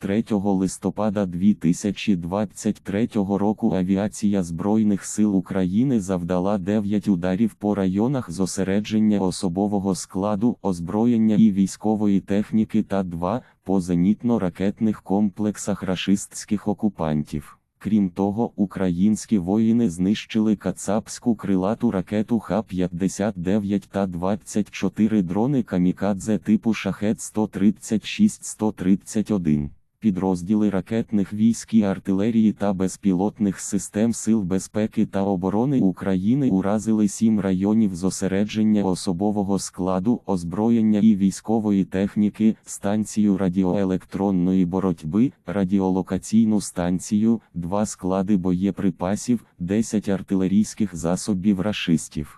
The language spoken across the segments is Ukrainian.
3 листопада 2023 року авіація Збройних сил України завдала 9 ударів по районах зосередження особового складу, озброєння і військової техніки та 2 по зенітно-ракетних комплексах рашистських окупантів. Крім того, українські воїни знищили кацапську крилату ракету Х-59 та 24 дрони камікадзе типу Шахет-136-131. Підрозділи ракетних військ і артилерії та безпілотних систем Сил безпеки та оборони України уразили сім районів зосередження особового складу, озброєння і військової техніки, станцію радіоелектронної боротьби, радіолокаційну станцію, два склади боєприпасів, 10 артилерійських засобів рашистів.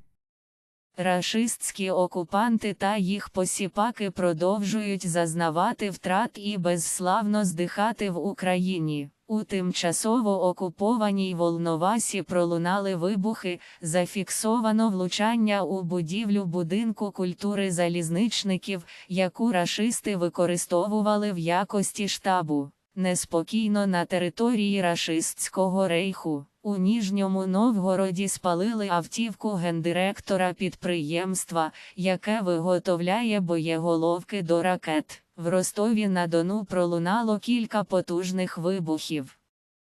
Рашистські окупанти та їх посіпаки продовжують зазнавати втрат і безславно здихати в Україні. У тимчасово окупованій Волновасі пролунали вибухи, зафіксовано влучання у будівлю будинку культури залізничників, яку рашисти використовували в якості штабу. Неспокійно на території рашистського рейху. У Ніжньому Новгороді спалили автівку гендиректора підприємства, яке виготовляє боєголовки до ракет. В Ростові на Дону пролунало кілька потужних вибухів.